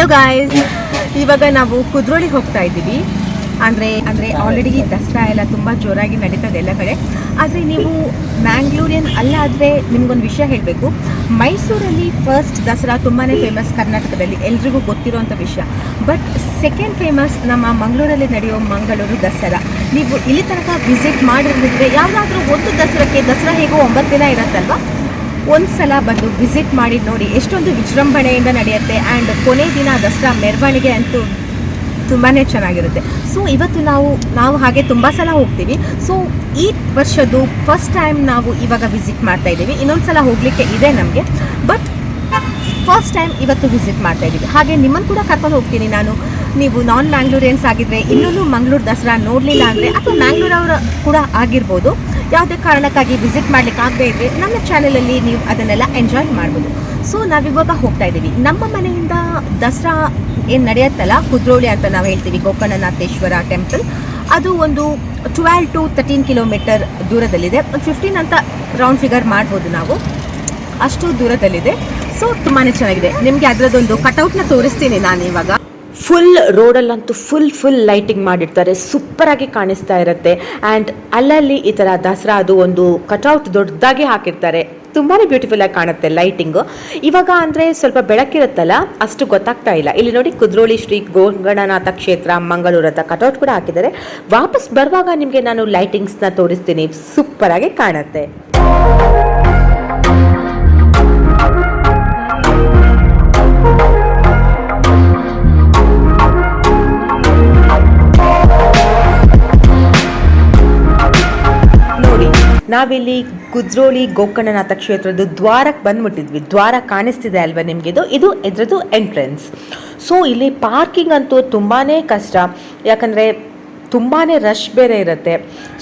Hello guys ಇವಾಗ ನಾವು ಕುದ್ರೋಳಿಗೆ ಹೋಗ್ತಾ ಇದ್ದೀವಿ. ಅಂದರೆ ಅಂದರೆ ಆಲ್ರೆಡಿ ದಸರಾ ಎಲ್ಲ ತುಂಬ ಜೋರಾಗಿ ನಡೀತದೆ ಎಲ್ಲ ಕಡೆ. ಆದರೆ ನೀವು ಮ್ಯಾಂಗ್ಳೂರಿಯನ್ ಅಲ್ಲ ಆದರೆ ನಿಮ್ಗೊಂದು ವಿಷಯ ಹೇಳಬೇಕು. ಮೈಸೂರಲ್ಲಿ ಫಸ್ಟ್ ದಸರಾ ತುಂಬಾ ಫೇಮಸ್ ಕರ್ನಾಟಕದಲ್ಲಿ ಎಲ್ರಿಗೂ ಗೊತ್ತಿರೋವಂಥ ವಿಷಯ. ಬಟ್ ಸೆಕೆಂಡ್ ಫೇಮಸ್ ನಮ್ಮ ಮಂಗಳೂರಲ್ಲಿ ನಡೆಯೋ ಮಂಗಳೂರು ದಸರಾ. ನೀವು ಇಲ್ಲಿ ತನಕ ವಿಸಿಟ್ ಮಾಡಿದ್ರೆ ಯಾವುದಾದ್ರೂ ಒಂದು ದಸರಾಕ್ಕೆ ದಸರಾ ಹೇಗೋ ಒಂಬತ್ತು ದಿನ ಇರುತ್ತಲ್ವಾ? ಒಂದು ಸಲ ಬಂದು ವಿಸಿಟ್ ಮಾಡಿ ನೋಡಿ ಎಷ್ಟೊಂದು ವಿಜೃಂಭಣೆಯಿಂದ ನಡೆಯುತ್ತೆ ಆ್ಯಂಡ್ ಕೊನೆ ದಿನ ದಸರಾ ಮೆರವಣಿಗೆ ಅಂತೂ ತುಂಬಾ ಚೆನ್ನಾಗಿರುತ್ತೆ. ಸೊ ಇವತ್ತು ನಾವು ನಾವು ಹಾಗೆ ತುಂಬ ಸಲ ಹೋಗ್ತೀವಿ. ಸೊ ಈ ವರ್ಷದ್ದು ಫಸ್ಟ್ ಟೈಮ್ ನಾವು ಇವಾಗ ವಿಸಿಟ್ ಮಾಡ್ತಾ ಇದ್ದೀವಿ. ಇನ್ನೊಂದು ಸಲ ಹೋಗಲಿಕ್ಕೆ ಇದೆ ನಮಗೆ. ಬಟ್ ಫಸ್ಟ್ ಟೈಮ್ ಇವತ್ತು ವಿಸಿಟ್ ಮಾಡ್ತಾ ಇದ್ದೀವಿ. ಹಾಗೆ ನಿಮ್ಮನ್ನು ಕೂಡ ಕರ್ಕೊಂಡು ಹೋಗ್ತೀನಿ ನಾನು. ನೀವು ನಾನ್ ಮ್ಯಾಂಗ್ಳೂರಿಯನ್ಸ್ ಆಗಿದ್ರೆ ಇನ್ನೂ ಮಂಗ್ಳೂರು ದಸರಾ ನೋಡಲಿಲ್ಲ ಅಂದರೆ, ಅಥವಾ ಮ್ಯಾಂಗ್ಳೂರವರು ಕೂಡ ಆಗಿರ್ಬೋದು. ಯಾವುದೇ ಕಾರಣಕ್ಕಾಗಿ ವಿಸಿಟ್ ಮಾಡ್ಲಿಕ್ಕೆ ಇದ್ದರೆ ನಮ್ಮ ಚಾನಲಲ್ಲಿ ನೀವು ಅದನ್ನೆಲ್ಲ ಎಂಜಾಯ್ ಮಾಡ್ಬೋದು. ಸೊ ನಾವಿವಾಗ ಹೋಗ್ತಾ ಇದ್ದೀವಿ. ನಮ್ಮ ಮನೆಯಿಂದ ದಸರಾ ಏನು ನಡೆಯುತ್ತಲ್ಲ, ಕುದ್ರೋಳಿ ಅಂತ ನಾವು ಹೇಳ್ತೀವಿ, ಗೋಕರ್ಣನಾಥೇಶ್ವರ ಟೆಂಪಲ್ ಅದು ಒಂದು ಟ್ವೆಲ್ ಟು ತರ್ಟೀನ್ ಕಿಲೋಮೀಟರ್ ದೂರದಲ್ಲಿದೆ. ಒಂದು ಫಿಫ್ಟೀನ್ ಅಂತ ರೌಂಡ್ ಫಿಗರ್ ಮಾಡ್ಬೋದು ನಾವು. ಅಷ್ಟು ದೂರದಲ್ಲಿದೆ. ಸೊ ತುಂಬಾ ಚೆನ್ನಾಗಿದೆ. ನಿಮಗೆ ಅದರದ್ದೊಂದು ಕಟೌಟ್ನ ತೋರಿಸ್ತೀನಿ ನಾನು ಇವಾಗ. ಫುಲ್ ರೋಡಲ್ಲಂತೂ ಫುಲ್ ಫುಲ್ ಲೈಟಿಂಗ್ ಮಾಡಿರ್ತಾರೆ ಸೂಪರಾಗಿ ಕಾಣಿಸ್ತಾ ಇರುತ್ತೆ. ಆ್ಯಂಡ್ ಅಲ್ಲಲ್ಲಿ ಈ ಥರ ದಸರಾ ಅದು ಒಂದು ಕಟೌಟ್ ದೊಡ್ಡದಾಗಿ ಹಾಕಿರ್ತಾರೆ. ತುಂಬಾ ಬ್ಯೂಟಿಫುಲ್ ಆಗಿ ಕಾಣುತ್ತೆ ಲೈಟಿಂಗು ಇವಾಗ ಅಂದರೆ ಸ್ವಲ್ಪ ಬೆಳಕಿರುತ್ತಲ್ಲ, ಅಷ್ಟು ಗೊತ್ತಾಗ್ತಾ ಇಲ್ಲ. ಇಲ್ಲಿ ನೋಡಿ ಕುದ್ರೋಳಿ ಶ್ರೀ ಗೋಗಣನಾಥ ಕ್ಷೇತ್ರ, ಮಂಗಳೂರು ಅಂತ ಕಟೌಟ್ ಕೂಡ ಹಾಕಿದ್ದಾರೆ. ವಾಪಸ್ ಬರುವಾಗ ನಿಮಗೆ ನಾನು ಲೈಟಿಂಗ್ಸ್ನ ತೋರಿಸ್ತೀನಿ. ಸೂಪರ್ ಆಗಿ ಕಾಣುತ್ತೆ. ನಾವಿಲ್ಲಿ ಕುದ್ರೋಳಿ ಗೋಕರ್ಣನಾಥ ಕ್ಷೇತ್ರದ ದ್ವಾರಕ್ಕೆ ಬಂದ್ಬಿಟ್ಟಿದ್ವಿ. ದ್ವಾರ ಕಾಣಿಸ್ತಿದೆ ಅಲ್ವಾ ನಿಮಗಿದು ಇದು? ಇದರದ್ದು ಎಂಟ್ರೆನ್ಸ್ ಸೊ ಇಲ್ಲಿ ಪಾರ್ಕಿಂಗ್ ಅಂತೂ ತುಂಬಾ ಕಷ್ಟ. ಯಾಕಂದರೆ ತುಂಬಾ ರಶ್ ಬೇರೆ ಇರುತ್ತೆ.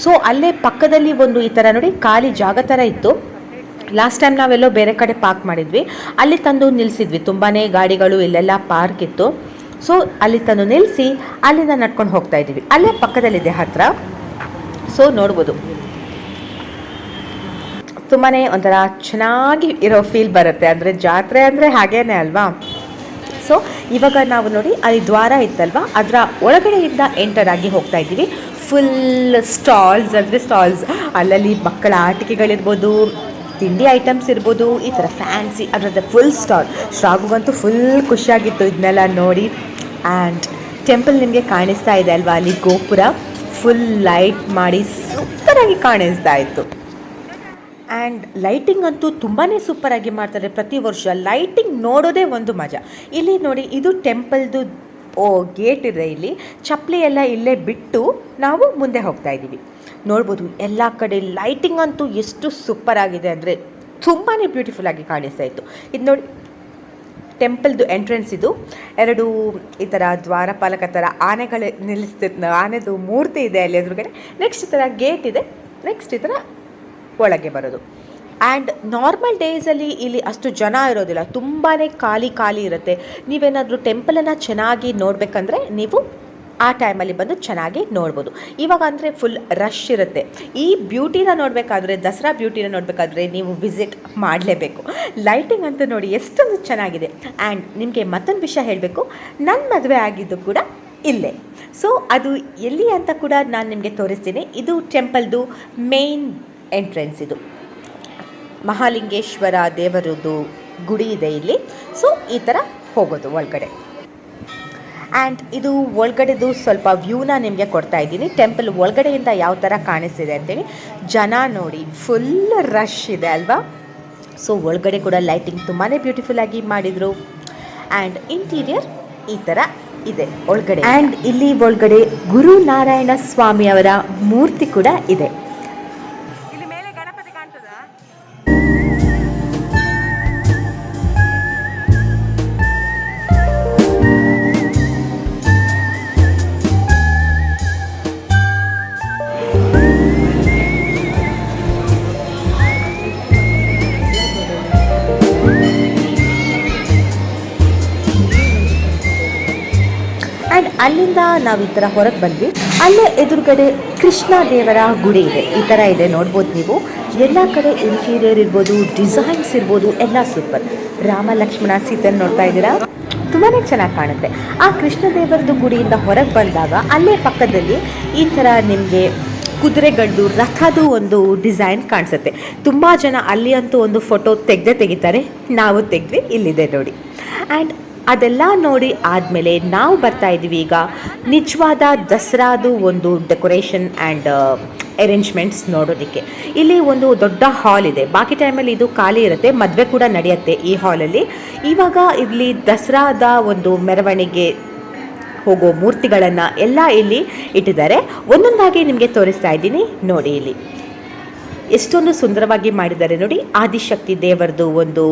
ಸೊ ಅಲ್ಲೇ ಪಕ್ಕದಲ್ಲಿ ಒಂದು ಈ ಥರ ನೋಡಿ ಖಾಲಿ ಜಾಗ ಥರ ಇತ್ತು. ಲಾಸ್ಟ್ ಟೈಮ್ ನಾವೆಲ್ಲೋ ಬೇರೆ ಕಡೆ ಪಾರ್ಕ್ ಮಾಡಿದ್ವಿ. ಅಲ್ಲಿ ತಂದು ನಿಲ್ಲಿಸಿದ್ವಿ ತುಂಬಾ ಗಾಡಿಗಳು, ಇಲ್ಲೆಲ್ಲ ಪಾರ್ಕ್ ಇತ್ತು. ಸೊ ಅಲ್ಲಿ ತಂದು ನಿಲ್ಲಿಸಿ ಅಲ್ಲಿಂದ ನಡ್ಕೊಂಡು ಹೋಗ್ತಾ ಇದ್ದೀವಿ. ಅಲ್ಲೇ ಪಕ್ಕದಲ್ಲಿದೆ ಹತ್ರ. ಸೊ ನೋಡ್ಬೋದು. ತುಂಬಾ ಒಂಥರ ಚೆನ್ನಾಗಿ ಇರೋ ಫೀಲ್ ಬರುತ್ತೆ. ಅಂದರೆ ಜಾತ್ರೆ ಅಂದರೆ ಹಾಗೇನೆ ಅಲ್ವಾ? ಸೊ ಇವಾಗ ನಾವು ನೋಡಿ, ಅಲ್ಲಿ ದ್ವಾರ ಇತ್ತಲ್ವಾ? ಅದರ ಒಳಗಡೆಯಿಂದ ಎಂಟರ್ ಆಗಿ ಹೋಗ್ತಾ ಇದ್ದೀವಿ. ಫುಲ್ ಸ್ಟಾಲ್ಸ್ ಅಂದರೆ ಸ್ಟಾಲ್ಸ್ ಅಲ್ಲಲ್ಲಿ ಮಕ್ಕಳ ಆಟಿಕೆಗಳಿರ್ಬೋದು, ತಿಂಡಿ ಐಟಮ್ಸ್ ಇರ್ಬೋದು, ಈ ಥರ ಫ್ಯಾನ್ಸಿ ಅದರದ್ದು ಫುಲ್ ಸ್ಟಾಲ್ ಶ್ರಾಗುಗಂತೂ ಫುಲ್ ಖುಷಿಯಾಗಿತ್ತು ಇದನ್ನೆಲ್ಲ ನೋಡಿ. ಆ್ಯಂಡ್ ಟೆಂಪಲ್ ನಿಮಗೆ ಕಾಣಿಸ್ತಾ ಇದೆ ಅಲ್ವಾ? ಅಲ್ಲಿ ಗೋಪುರ ಫುಲ್ ಲೈಟ್ ಮಾಡಿ ಸೂಪರಾಗಿ ಕಾಣಿಸ್ತಾ ಇತ್ತು. ಆ್ಯಂಡ್ ಲೈಟಿಂಗ್ ಅಂತೂ ತುಂಬಾ ಸೂಪರಾಗಿ ಮಾಡ್ತಾರೆ ಪ್ರತಿ ವರ್ಷ. ಲೈಟಿಂಗ್ ನೋಡೋದೇ ಒಂದು ಮಜಾ. ಇಲ್ಲಿ ನೋಡಿ, ಇದು ಟೆಂಪಲ್ದು ಓ ಗೇಟ್ ಇದೆ ಇಲ್ಲಿ. ಚಪ್ಪಲಿ ಎಲ್ಲ ಇಲ್ಲೇ ಬಿಟ್ಟು ನಾವು ಮುಂದೆ ಹೋಗ್ತಾ ಇದ್ದೀವಿ. ನೋಡ್ಬೋದು, ಎಲ್ಲ ಕಡೆ ಲೈಟಿಂಗ್ ಅಂತೂ ಎಷ್ಟು ಸೂಪರ್ ಆಗಿದೆ ಅಂದರೆ ತುಂಬಾ ಬ್ಯೂಟಿಫುಲ್ ಆಗಿ ಕಾಣಿಸ್ತಾ ಇತ್ತು. ಇದು ನೋಡಿ ಟೆಂಪಲ್ದು ಎಂಟ್ರೆನ್ಸ್ ಇದು. ಎರಡು ಈ ಥರ ದ್ವಾರಪಾಲಕ ಥರ ಆನೆಗಳು ನಿಲ್ಲಿಸ್ತಿತ್ತು ಆನೆದು ಮೂರ್ತಿ ಇದೆ ಅಲ್ಲಿ ಎದುರುಗಡೆ. ನೆಕ್ಸ್ಟ್ ಈ ಥರ ಗೇಟ್ ಇದೆ. ನೆಕ್ಸ್ಟ್ ಈ ಥರ ಒಳಗೆ ಬರೋದು. ಆ್ಯಂಡ್ ನಾರ್ಮಲ್ ಡೇಸಲ್ಲಿ ಇಲ್ಲಿ ಅಷ್ಟು ಜನ ಇರೋದಿಲ್ಲ. ತುಂಬಾ ಖಾಲಿ ಖಾಲಿ ಇರುತ್ತೆ. ನೀವೇನಾದರೂ ಟೆಂಪಲನ್ನು ಚೆನ್ನಾಗಿ ನೋಡಬೇಕಂದ್ರೆ ನೀವು ಆ ಟೈಮಲ್ಲಿ ಬಂದು ಚೆನ್ನಾಗಿ ನೋಡ್ಬೋದು. ಇವಾಗ ಅಂದರೆ ಫುಲ್ ರಶ್ ಇರುತ್ತೆ. ಈ ಬ್ಯೂಟಿನ ನೋಡಬೇಕಾದ್ರೆ, ದಸರಾ ಬ್ಯೂಟಿನ ನೋಡಬೇಕಾದ್ರೆ ನೀವು ವಿಸಿಟ್ ಮಾಡಲೇಬೇಕು. ಲೈಟಿಂಗ್ ಅಂತ ನೋಡಿ ಎಷ್ಟೊಂದು ಚೆನ್ನಾಗಿದೆ. ಆ್ಯಂಡ್ ನಿಮಗೆ ಮತ್ತೊಂದು ವಿಷಯ ಹೇಳಬೇಕು. ನನ್ನ ಮದುವೆ ಆಗಿದ್ದು ಕೂಡ ಇಲ್ಲೇ. ಸೊ ಅದು ಎಲ್ಲಿ ಅಂತ ಕೂಡ ನಾನು ನಿಮಗೆ ತೋರಿಸ್ತೀನಿ. ಇದು ಟೆಂಪಲ್ದು ಮೇನ್ ಎಂಟ್ರೆನ್ಸ್ ಇದು. ಮಹಾಲಿಂಗೇಶ್ವರ ದೇವರದ್ದು ಗುಡಿ ಇದೆ ಇಲ್ಲಿ. ಸೊ ಈ ಥರ ಹೋಗೋದು ಒಳಗಡೆ. ಆ್ಯಂಡ್ ಇದು ಒಳಗಡೆದು ಸ್ವಲ್ಪ ವ್ಯೂನ ನಿಮಗೆ ಕೊಡ್ತಾ ಇದ್ದೀನಿ. ಟೆಂಪಲ್ ಒಳಗಡೆಯಿಂದ ಯಾವ ಥರ ಕಾಣಿಸ್ತಿದೆ ಅಂತೇಳಿ ಜನ ನೋಡಿ. ಫುಲ್ ರಶ್ ಇದೆ ಅಲ್ವಾ? ಸೊ ಒಳಗಡೆ ಕೂಡ ಲೈಟಿಂಗ್ ತುಂಬಾ ಬ್ಯೂಟಿಫುಲ್ ಆಗಿ ಮಾಡಿದರು. ಆ್ಯಂಡ್ ಇಂಟೀರಿಯರ್ ಈ ಥರ ಇದೆ ಒಳಗಡೆ. ಆ್ಯಂಡ್ ಇಲ್ಲಿ ಒಳಗಡೆ ಗುರು ನಾರಾಯಣ ಸ್ವಾಮಿಯವರ ಮೂರ್ತಿ ಕೂಡ ಇದೆ. ಅಲ್ಲಿಂದ ನಾವು ಈ ಥರ ಹೊರಗೆ ಬಂದ್ವಿ. ಅಲ್ಲೇ ಎದುರುಗಡೆ ಕೃಷ್ಣ ದೇವರ ಗುಡಿ ಇದೆ. ಈ ಥರ ಇದೆ, ನೋಡ್ಬೋದು ನೀವು. ಎಲ್ಲ ಕಡೆ ಇಂಟೀರಿಯರ್ ಇರ್ಬೋದು ಡಿಸೈನ್ಸ್ ಇರ್ಬೋದು, ಎಲ್ಲ ಸೂಪರ್ ರಾಮ ಲಕ್ಷ್ಮಣ ಸೀತನ್ ನೋಡ್ತಾ ಇದ್ದೀರಾ? ತುಂಬಾ ಚೆನ್ನಾಗಿ ಕಾಣುತ್ತೆ. ಆ ಕೃಷ್ಣ ದೇವರದ್ದು ಗುಡಿಯಿಂದ ಹೊರಗೆ ಬಂದಾಗ ಅಲ್ಲೇ ಪಕ್ಕದಲ್ಲಿ ಈ ಥರ ನಿಮಗೆ ಕುದುರೆಗಳದ್ದು ರಥದ್ದು ಒಂದು ಡಿಸೈನ್ ಕಾಣಿಸುತ್ತೆ. ತುಂಬ ಜನ ಅಲ್ಲಿ ಅಂತೂ ಒಂದು ಫೋಟೋ ತೆಗೆದೇ ತೆಗಿತಾರೆ. ನಾವು ತೆಗೆದ್ವಿ, ಇಲ್ಲಿದೆ ನೋಡಿ. ಆ್ಯಂಡ್ ಅದೆಲ್ಲ ನೋಡಿ ಆದಮೇಲೆ ನಾವು ಬರ್ತಾ ಇದ್ದೀವಿ ಈಗ ನಿಜವಾದ ದಸರಾದು ಒಂದು ಡೆಕೋರೇಷನ್ ಆ್ಯಂಡ್ ಅರೇಂಜ್ಮೆಂಟ್ಸ್ ನೋಡೋದಕ್ಕೆ. ಇಲ್ಲಿ ಒಂದು ದೊಡ್ಡ ಹಾಲ್ ಇದೆ. ಬಾಕಿ ಟೈಮಲ್ಲಿ ಇದು ಖಾಲಿ ಇರುತ್ತೆ. ಮದುವೆ ಕೂಡ ನಡೆಯುತ್ತೆ ಈ ಹಾಲಲ್ಲಿ ಇವಾಗ ಇಲ್ಲಿ ದಸರಾದ ಒಂದು ಮೆರವಣಿಗೆ ಹೋಗೋ ಮೂರ್ತಿಗಳನ್ನು ಎಲ್ಲ ಇಲ್ಲಿ ಇಟ್ಟಿದ್ದಾರೆ. ಒಂದೊಂದಾಗಿ ನಿಮಗೆ ತೋರಿಸ್ತಾ ಇದ್ದೀನಿ. ನೋಡಿ ಇಲ್ಲಿ. ಎಷ್ಟೊಂದು ಸುಂದರವಾಗಿ ಮಾಡಿದ್ದಾರೆ ನೋಡಿ. ಆದಿಶಕ್ತಿ ದೇವರದು ಒಂದು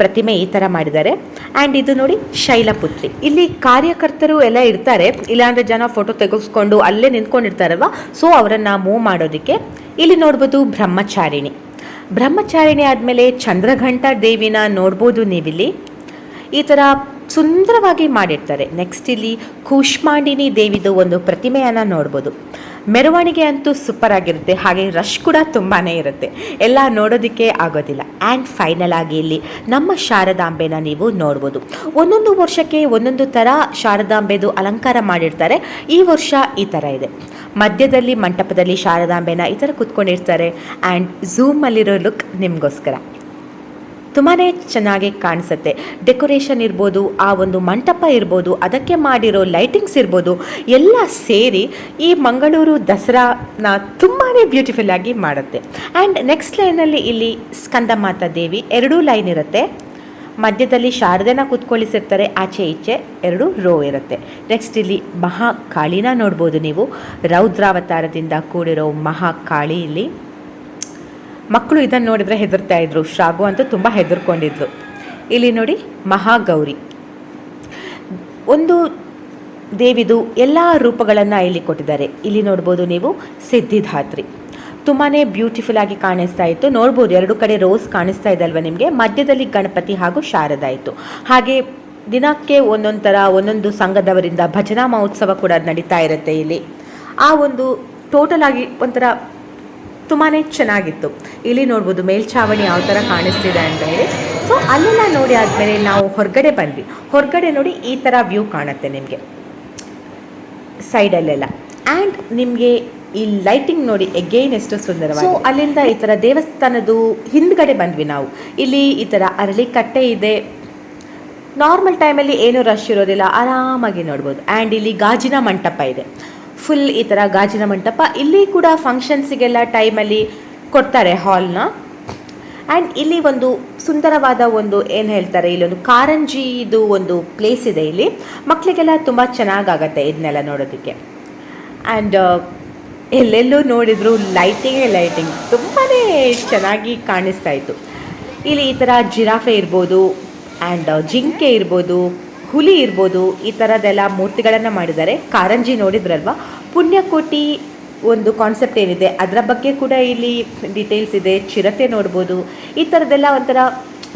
ಪ್ರತಿಮೆ ಈ ಥರ ಮಾಡಿದ್ದಾರೆ. ಆ್ಯಂಡ್ ಇದು ನೋಡಿ ಶೈಲಪುತ್ರಿ. ಇಲ್ಲಿ ಕಾರ್ಯಕರ್ತರು ಎಲ್ಲ ಇರ್ತಾರೆ. ಇಲ್ಲಾಂದರೆ ಜನ ಫೋಟೋ ತೆಗೆಸ್ಕೊಂಡು ಅಲ್ಲೇ ನಿಂತ್ಕೊಂಡಿರ್ತಾರಲ್ವ? ಸೊ ಅವರನ್ನು ಮೂವ್ ಮಾಡೋದಕ್ಕೆ ಇಲ್ಲಿ ನೋಡ್ಬೋದು ಬ್ರಹ್ಮಚಾರಿಣಿ. ಬ್ರಹ್ಮಚಾರಿಣಿ ಆದಮೇಲೆ ಚಂದ್ರಘಂಟ ದೇವಿನ ನೋಡ್ಬೋದು ನೀವಿಲ್ಲಿ. ಈ ಥರ ಸುಂದರವಾಗಿ ಮಾಡಿರ್ತಾರೆ. ನೆಕ್ಸ್ಟ್ ಇಲ್ಲಿ ಕೂಷ್ಮಾಂಡಿನಿ ದೇವಿದು ಒಂದು ಪ್ರತಿಮೆಯನ್ನು ನೋಡ್ಬೋದು. ಮೆರವಣಿಗೆ ಅಂತೂ ಸೂಪರ್ ಆಗಿರುತ್ತೆ. ಹಾಗೆ ರಶ್ ಕೂಡ ತುಂಬಾ ಇರುತ್ತೆ. ಎಲ್ಲ ನೋಡೋದಕ್ಕೆ ಆಗೋದಿಲ್ಲ. ಆ್ಯಂಡ್ ಫೈನಲ್ ಆಗಿ ಇಲ್ಲಿ ನಮ್ಮ ಶಾರದಾಂಬೆನ ನೀವು ನೋಡ್ಬೋದು. ಒಂದೊಂದು ವರ್ಷಕ್ಕೆ ಒಂದೊಂದು ಥರ ಶಾರದಾಂಬೆದು ಅಲಂಕಾರ ಮಾಡಿರ್ತಾರೆ. ಈ ವರ್ಷ ಈ ಥರ ಇದೆ. ಮಧ್ಯದಲ್ಲಿ ಮಂಟಪದಲ್ಲಿ ಶಾರದಾಂಬೆನ ಈ ಥರ ಕುತ್ಕೊಂಡಿರ್ತಾರೆ ಆ್ಯಂಡ್ ಝೂಮಲ್ಲಿರೋ ಲುಕ್ ನಿಮಗೋಸ್ಕರ. ತುಂಬಾ ಚೆನ್ನಾಗಿ ಕಾಣಿಸುತ್ತೆ. ಡೆಕೋರೇಷನ್ ಇರ್ಬೋದು, ಆ ಒಂದು ಮಂಟಪ ಇರ್ಬೋದು, ಅದಕ್ಕೆ ಮಾಡಿರೋ ಲೈಟಿಂಗ್ಸ್ ಇರ್ಬೋದು, ಎಲ್ಲ ಸೇರಿ ಈ ಮಂಗಳೂರು ದಸರಾನ ತುಂಬಾ ಬ್ಯೂಟಿಫುಲ್ ಆಗಿ ಮಾಡುತ್ತೆ. ಆ್ಯಂಡ್ ನೆಕ್ಸ್ಟ್ ಲೈನಲ್ಲಿ ಇಲ್ಲಿ ಸ್ಕಂದಮಾತಾ ದೇವಿ, ಎರಡೂ ಲೈನ್ ಇರುತ್ತೆ. ಮಧ್ಯದಲ್ಲಿ ಶಾರದೆನ ಕೂತ್ಕೊಳ್ಳಿಸಿರ್ತಾರೆ ಆಚೆ ಈಚೆ ಎರಡು ರೋ ಇರುತ್ತೆ. ನೆಕ್ಸ್ಟ್ ಇಲ್ಲಿ ಮಹಾಕಾಳಿನ ನೋಡ್ಬೋದು ನೀವು. ರೌದ್ರಾವತಾರದಿಂದ ಕೂಡಿರೋ ಮಹಾಕಾಳಿ ಇಲ್ಲಿ. ಮಕ್ಕಳು ಇದನ್ನು ನೋಡಿದರೆ ಹೆದರ್ತಾ ಇದ್ರು. ಶ್ರಾಗು ಅಂತ ತುಂಬ ಹೆದರ್ಕೊಂಡಿದ್ಲು. ಇಲ್ಲಿ ನೋಡಿ ಮಹಾಗೌರಿ. ಒಂದು ದೇವಿದು ಎಲ್ಲ ರೂಪಗಳನ್ನು ಇಲ್ಲಿ ಕೊಟ್ಟಿದ್ದಾರೆ. ಇಲ್ಲಿ ನೋಡ್ಬೋದು ನೀವು ಸಿದ್ಧಿಧಾತ್ರಿ. ತುಂಬಾ ಬ್ಯೂಟಿಫುಲ್ ಆಗಿ ಕಾಣಿಸ್ತಾ ಇತ್ತು. ನೋಡ್ಬೋದು ಎರಡು ಕಡೆ ರೋಸ್ ಕಾಣಿಸ್ತಾ ಇದೆ ಅಲ್ವಾ ನಿಮಗೆ? ಮಧ್ಯದಲ್ಲಿ ಗಣಪತಿ ಹಾಗೂ ಶಾರದಾ ಇತ್ತು. ಹಾಗೆ ದಿನಕ್ಕೆ ಒಂದೊಂದು ಥರ ಒಂದೊಂದು ಸಂಘದವರಿಂದ ಭಜನಾ ಮಹೋತ್ಸವ ಕೂಡ ನಡೀತಾ ಇರುತ್ತೆ ಇಲ್ಲಿ. ಆ ಒಂದು ಟೋಟಲ್ ಆಗಿ ಒಂಥರ ತುಂಬಾ ಚೆನ್ನಾಗಿತ್ತು. ಇಲ್ಲಿ ನೋಡ್ಬೋದು ಮೇಲ್ಛಾವಣಿ ಯಾವ ಥರ ಕಾಣಿಸ್ತಿದೆ ಅಂತ ಹೇಳಿ. ಸೊ ಅಲ್ಲೆಲ್ಲ ನೋಡಿ ಆದಮೇಲೆ ನಾವು ಹೊರಗಡೆ ಬಂದ್ವಿ. ಹೊರಗಡೆ ನೋಡಿ ಈ ಥರ ವ್ಯೂ ಕಾಣುತ್ತೆ ನಿಮಗೆ. ಸೈಡಲ್ಲೆಲ್ಲ ಆ್ಯಂಡ್ ನಿಮಗೆ ಈ ಲೈಟಿಂಗ್ ನೋಡಿ ಎಗೇನ್ ಎಷ್ಟು ಸುಂದರವಾಗಿ ಸೊ ಅಲ್ಲಿಂದ ಈ ಥರ ದೇವಸ್ಥಾನದ್ದು ಹಿಂದ್ಗಡೆ ಬಂದ್ವಿ ನಾವು. ಇಲ್ಲಿ ಈ ಥರ ಅರಳಿ ಕಟ್ಟೆ ಇದೆ ನಾರ್ಮಲ್ ಟೈಮಲ್ಲಿ ಏನೂ ರಶ್ ಇರೋದಿಲ್ಲ. ಆರಾಮಾಗಿ ನೋಡ್ಬೋದು. ಆ್ಯಂಡ್ ಇಲ್ಲಿ ಗಾಜಿನ ಮಂಟಪ ಇದೆ. ಫುಲ್ ಈ ಥರ ಗಾಜಿನ ಮಂಟಪ. ಇಲ್ಲಿ ಕೂಡ ಫಂಕ್ಷನ್ಸಿಗೆಲ್ಲ ಟೈಮಲ್ಲಿ ಕೊಡ್ತಾರೆ ಹಾಲ್ನ ಆ್ಯಂಡ್ ಇಲ್ಲಿ ಒಂದು ಸುಂದರವಾದ ಒಂದು ಏನು ಹೇಳ್ತಾರೆ ಇಲ್ಲೊಂದು ಕಾರಂಜಿದು ಒಂದು ಪ್ಲೇಸ್ ಇದೆ ಇಲ್ಲಿ. ಮಕ್ಕಳಿಗೆಲ್ಲ ತುಂಬ ಚೆನ್ನಾಗಾಗತ್ತೆ ಇದನ್ನೆಲ್ಲ ನೋಡೋದಕ್ಕೆ. ಆ್ಯಂಡ್ ಎಲ್ಲೆಲ್ಲೂ ನೋಡಿದ್ರು ಲೈಟಿಂಗೇ ಲೈಟಿಂಗ್ ತುಂಬಾ ಚೆನ್ನಾಗಿ ಕಾಣಿಸ್ತಾ ಇತ್ತು. ಇಲ್ಲಿ ಈ ಥರ ಜಿರಾಫೆ ಇರ್ಬೋದು ಆ್ಯಂಡ್ ಜಿಂಕೆ ಇರ್ಬೋದು ಹುಲಿ ಇರ್ಬೋದು, ಈ ಥರದ್ದೆಲ್ಲ ಮೂರ್ತಿಗಳನ್ನು ಮಾಡಿದ್ದಾರೆ. ಕಾರಂಜಿ ನೋಡಿದ್ರಲ್ವ? ಪುಣ್ಯಕೋಟಿ ಒಂದು ಕಾನ್ಸೆಪ್ಟ್ ಏನಿದೆ, ಅದರ ಬಗ್ಗೆ ಕೂಡ ಇಲ್ಲಿ ಡೀಟೇಲ್ಸ್ ಇದೆ, ಚಿರತೆ ನೋಡ್ಬೋದು, ಈ ಥರದ್ದೆಲ್ಲ ಒಂಥರ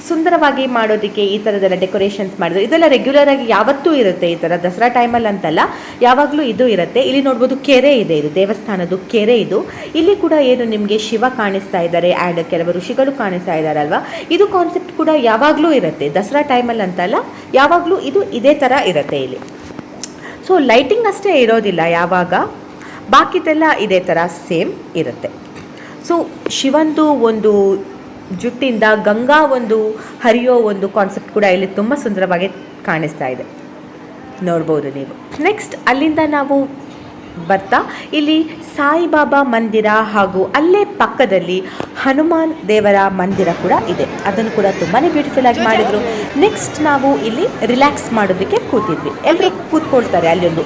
ಸುಂದರವಾಗಿ ಮಾಡೋದಕ್ಕೆ ಈ ಥರದೆಲ್ಲ ಡೆಕೋರೇಷನ್ಸ್ ಮಾಡಿದ್ರು. ಇದೆಲ್ಲ ರೆಗ್ಯುಲರ್ ಆಗಿ ಯಾವತ್ತೂ ಇರುತ್ತೆ ಈ ಥರ ದಸರಾ ಟೈಮಲ್ಲಿ ಅಂತಲ್ಲ, ಯಾವಾಗಲೂ ಇದು ಇರುತ್ತೆ. ಇಲ್ಲಿ ನೋಡ್ಬೋದು ಕೆರೆ ಇದೆ, ಇದು ದೇವಸ್ಥಾನದ್ದು ಕೆರೆ ಇದು. ಇಲ್ಲಿ ಕೂಡ ಏನು ನಿಮಗೆ ಶಿವ ಕಾಣಿಸ್ತಾ ಇದ್ದಾರೆ ಆ್ಯಂಡ್ ಕೆಲವು ಋಷಿಗಳು ಕಾಣಿಸ್ತಾ ಇದ್ದಾರಲ್ವ? ಇದು ಕಾನ್ಸೆಪ್ಟ್ ಕೂಡ ಯಾವಾಗಲೂ ಇರುತ್ತೆ. ದಸರಾ ಟೈಮಲ್ಲಿ ಅಂತಲ್ಲ, ಯಾವಾಗಲೂ ಇದು ಇದೇ ಥರ ಇರುತ್ತೆ ಇಲ್ಲಿ. ಸೊ ಲೈಟಿಂಗ್ ಅಷ್ಟೇ ಇರೋದಿಲ್ಲ ಯಾವಾಗ. ಬಾಕಿದೆಲ್ಲ ಇದೇ ಥರ ಸೇಮ್ ಇರುತ್ತೆ. ಸೊ ಶಿವಂದು ಒಂದು ಜುಟ್ಟಿಂದ ಗಂಗಾ ಒಂದು, ಹರಿಯೋ ಒಂದು ಕಾನ್ಸೆಪ್ಟ್ ಕೂಡ ಇಲ್ಲಿ ತುಂಬ ಸುಂದರವಾಗಿ ಕಾಣಿಸ್ತಾ ಇದೆ. ನೋಡ್ಬೋದು ನೀವು. ನೆಕ್ಸ್ಟ್ ಅಲ್ಲಿಂದ ನಾವು ಬರ್ತಾ, ಇಲ್ಲಿ ಸಾಯಿಬಾಬಾ ಮಂದಿರ ಹಾಗೂ ಅಲ್ಲೇ ಪಕ್ಕದಲ್ಲಿ ಹನುಮಾನ್ ದೇವರ ಮಂದಿರ ಕೂಡ ಇದೆ. ಅದನ್ನು ಕೂಡ ತುಂಬಾ ಬ್ಯೂಟಿಫುಲ್ ಆಗಿ ಮಾಡಿದರು. ನೆಕ್ಸ್ಟ್ ನಾವು ಇಲ್ಲಿ ರಿಲ್ಯಾಕ್ಸ್ ಮಾಡೋದಕ್ಕೆ ಕೂತಿದ್ವಿ. ಎಲ್ಲರೂ ಕೂತ್ಕೊಳ್ತಾರೆ ಅಲ್ಲಿ ಒಂದು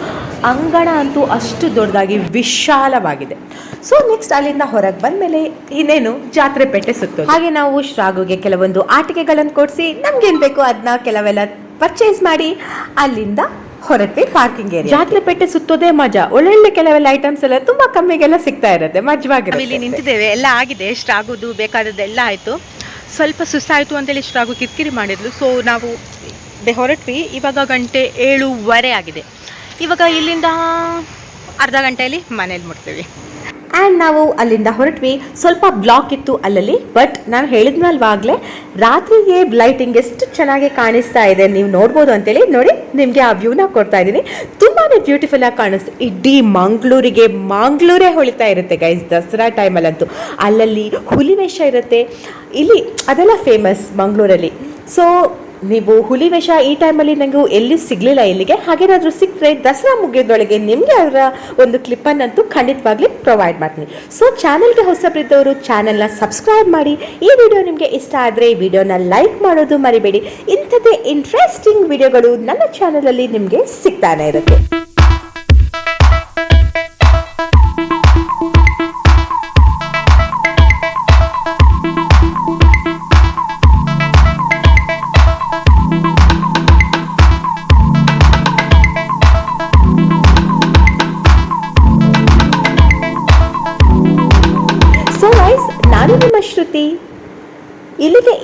ಅಂಗಣ ಅಂತೂ ಅಷ್ಟು ದೊಡ್ಡದಾಗಿ ವಿಶಾಲವಾಗಿದೆ. ಸೊ ನೆಕ್ಸ್ಟ್ ಅಲ್ಲಿಂದ ಹೊರಗೆ ಬಂದ ಮೇಲೆ ಇನ್ನೇನು ಜಾತ್ರೆ ಪೇಟೆ ಸುತ್ತೋ ಹಾಗೆ ನಾವು ಶ್ರಾಗುಗೆ ಕೆಲವೊಂದು ಆಟಿಕೆಗಳನ್ನು ಕೊಡಿಸಿ ನಮ್ಗೇನು ಬೇಕು ಅದನ್ನ ಕೆಲವೆಲ್ಲ ಪರ್ಚೇಸ್ ಮಾಡಿ ಅಲ್ಲಿಂದ ಹೊರಟ್ವಿ ಪಾರ್ಕಿಂಗ್ ಏರಿಯಾ ಜಾತ್ರೆ ಪೇಟೆ ಸುತ್ತೋದೇ ಮಜಾ. ಒಳ್ಳೊಳ್ಳೆ ಕೆಲವೆಲ್ಲ ಐಟಮ್ಸ್ ಎಲ್ಲ ತುಂಬಾ ಕಮ್ಮಿಗೆಲ್ಲ ಸಿಗ್ತಾ ಇರುತ್ತೆ ಮಜವಾಗಿರುತ್ತೆ. ಇಲ್ಲಿ ನಿಂತಿದ್ದೇವೆ ಎಲ್ಲ ಆಗಿದೆ ಎಷ್ಟಾಗೋದು ಬೇಕಾದದ್ದೆಲ್ಲ ಆಯಿತು. ಸ್ವಲ್ಪ ಸುಸ್ತಾಯಿತು ಅಂತೇಳಿ ಶ್ರಾಗು ಕಿರಿಕಿರಿ ಮಾಡಿದ್ಲು. ಸೊ ನಾವು ಹೊರಟ್ವಿ ಇವಾಗ ಗಂಟೆ ಏಳುವರೆ ಆಗಿದೆ. ಇವಾಗ ಇಲ್ಲಿಂದ ಅರ್ಧ ಗಂಟೆಯಲ್ಲಿ ಮನೇಲಿ ಮುಟ್ತೀವಿ. ಆ್ಯಂಡ್ ನಾವು ಅಲ್ಲಿಂದ ಹೊರಟ್ವಿ. ಸ್ವಲ್ಪ ಬ್ಲಾಕ್ ಇತ್ತು ಅಲ್ಲಲ್ಲಿ ಬಟ್ ನಾನು ಹೇಳಿದ್ನಲ್ವಾಗಲೇ ರಾತ್ರಿಗೆ ಲೈಟಿಂಗ್ ಎಷ್ಟು ಚೆನ್ನಾಗಿ ಕಾಣಿಸ್ತಾ ಇದೆ ನೀವು ನೋಡ್ಬೋದು ಅಂತೇಳಿ. ನೋಡಿ, ನಿಮಗೆ ಆ ವ್ಯೂನ ಕೊಡ್ತಾ ಇದ್ದೀನಿ. ತುಂಬಾ ಬ್ಯೂಟಿಫುಲ್ ಆಗಿ ಕಾಣಿಸ್ತು. ಇಡೀ ಮಂಗಳೂರಿಗೆ ಮಂಗಳೂರೇ ಹೊಳಿತಾ ಇರುತ್ತೆ ಗೈಸ್ ದಸರಾ ಟೈಮಲ್ಲಂತೂ ಅಲ್ಲಲ್ಲಿ ಹುಲಿ ವೇಷ ಇರುತ್ತೆ. ಇಲ್ಲಿ ಅದೆಲ್ಲ ಫೇಮಸ್ ಮಂಗಳೂರಲ್ಲಿ. ಸೊ ನೀವು ಹುಲಿ ವೇಷ ಈ ಟೈಮಲ್ಲಿ ನನಗೂ ಎಲ್ಲಿ ಸಿಗಲಿಲ್ಲ ಇಲ್ಲಿಗೆ, ಹಾಗೇನಾದರೂ ಸಿಕ್ಕರೆ ದಸರಾ ಮುಗಿಯೋದೊಳಗೆ ನಿಮಗೆ ಅದರ ಒಂದು ಕ್ಲಿಪ್ಪನ್ನಂತೂ ಖಂಡಿತವಾಗ್ಲಿ ಪ್ರೊವೈಡ್ ಮಾಡ್ತೀನಿ. ಸೊ ಚಾನಲ್ಗೆ ಹೊಸಬ್ರಿದ್ದವರು ಚಾನಲ್ನ ಸಬ್ಸ್ಕ್ರೈಬ್ ಮಾಡಿ. ಈ ವಿಡಿಯೋ ನಿಮಗೆ ಇಷ್ಟ ಆದರೆ ಈ ವಿಡಿಯೋನ ಲೈಕ್ ಮಾಡೋದು ಮರಿಬೇಡಿ. ಇಂಥದ್ದೇ ಇಂಟ್ರೆಸ್ಟಿಂಗ್ ವಿಡಿಯೋಗಳು ನನ್ನ ಚಾನಲಲ್ಲಿ ನಿಮಗೆ ಸಿಗ್ತಾನೆ ಇರುತ್ತೆ.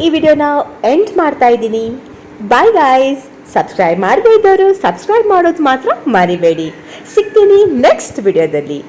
ಈ ವಿಡಿಯೋನ ಎಂಡ್ ಮಾಡ್ತಾ ಇದ್ದೀನಿ. ಬಾಯ್ ಗಾಯ್ಸ್ ಸಬ್ಸ್ಕ್ರೈಬ್ ಮಾಡದೇ ಇದ್ದವರು ಸಬ್ಸ್ಕ್ರೈಬ್ ಮಾಡೋದು ಮಾತ್ರ ಮರಿಬೇಡಿ. ಸಿಗ್ತೀನಿ ನೆಕ್ಸ್ಟ್ ವಿಡಿಯೋದಲ್ಲಿ.